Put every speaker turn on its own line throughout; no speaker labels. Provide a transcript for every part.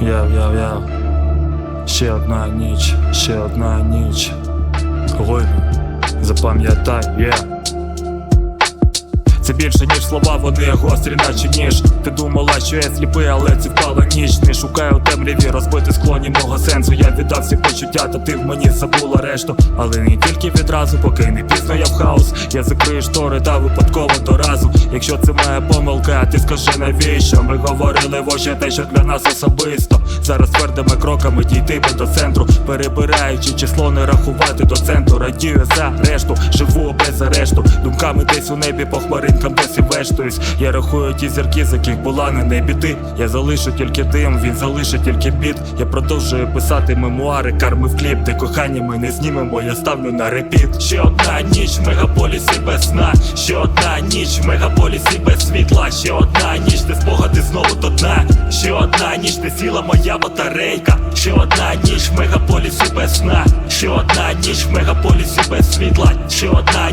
Яв, яв, яв. Ще одна ніч, ще одна ніч. Гойду, запам'ятай, є. Це більше, ніж слова, вони гострі, наче ніж. Ти думала, що я сліпий, але це впала ніч. Не шукаю темряві розбити склоні мого сенсу. Я віддав всі почуття, та ти мені забула решту. Але не тільки відразу, поки не пізно я в хаос. Я закрию штори та випадково до разу. Якщо це моя помилка, ти скажи навіщо? Ми говорили в очі те, що для нас особисто. Зараз твердими кроками дійти би до центру, перебираючи число, не рахувати до центру. Радію за решту, живу без арешту. Думками десь у небі по хмаринкам досі вештуюсь. Я рахую ті зірки, з яких була на небі ти. Я залишу тільки дим, він залишить тільки біт. Я продовжую писати мемуари, карми в кліп, де кохання ми не знімемо, я ставлю на репіт. Ще одна ніч в мегаполісі без сна. Ще одна ніч в мегаполісі без світла. Ще одна ніч, де спогади знову до дна. Ще одна ніч, де сіла моя батарейка. Ще одна ніч в мегаполісі без сна. Ще одна ніч в мегаполісі без світла. Ще одна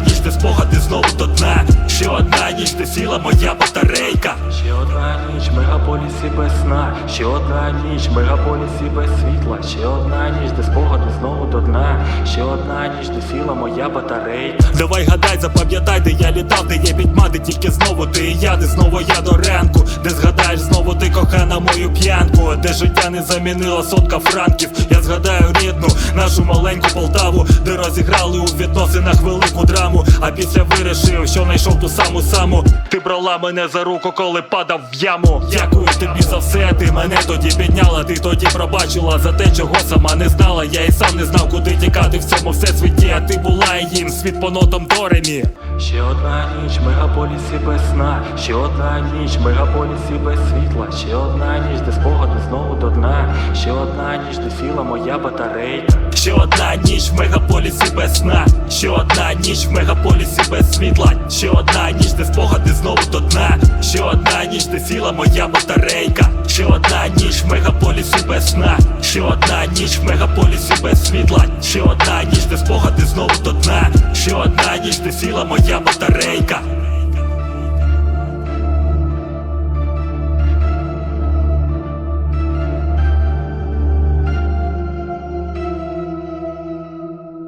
одна ніч мегаполісі без сна. Ще одна ніч мегаполісі без світла. Ще одна ніч, де спогади знову до дна. Ще одна ніч, де сіла моя батарейка. Давай гадай, запам'ятай, де я літав, де є відьма, де тільки знову ти і я, де знову я до ранку. Де згадаєш знову ти кохана мою п'янку, де життя не замінила сотка франків. Згадаю рідну, нашу маленьку Полтаву, де розіграли у відносинах велику драму. А після вирішив, що знайшов ту саму саму. Ти брала мене за руку, коли падав в яму. Дякую тобі за все, ти мене тоді підняла, ти тоді пробачила за те, чого сама не знала. Я і сам не знав, куди тікати в цьому всесвіті. А ти була їм світ по нотам доремі. Ще одна ніч мегаполісі без сна, ще одна ніч мегаполісі без світла, ще одна ніч, де спогади знову до дна, ще одна ніч, де сіла моя батарейка. Ще одна ніч в мегаполісі без сна, ще одна ніч в мегаполісі без світла, ще одна ніч, де спогади знову до дна, ще одна ніч, де сіла моя батарейка, ще одна ніч в мегаполісі без сна, ще одна ніч в мегаполісі без світла, ще одна ніч, де спогади знову до дна, ще одна ніч, ти сіла моя батарейка.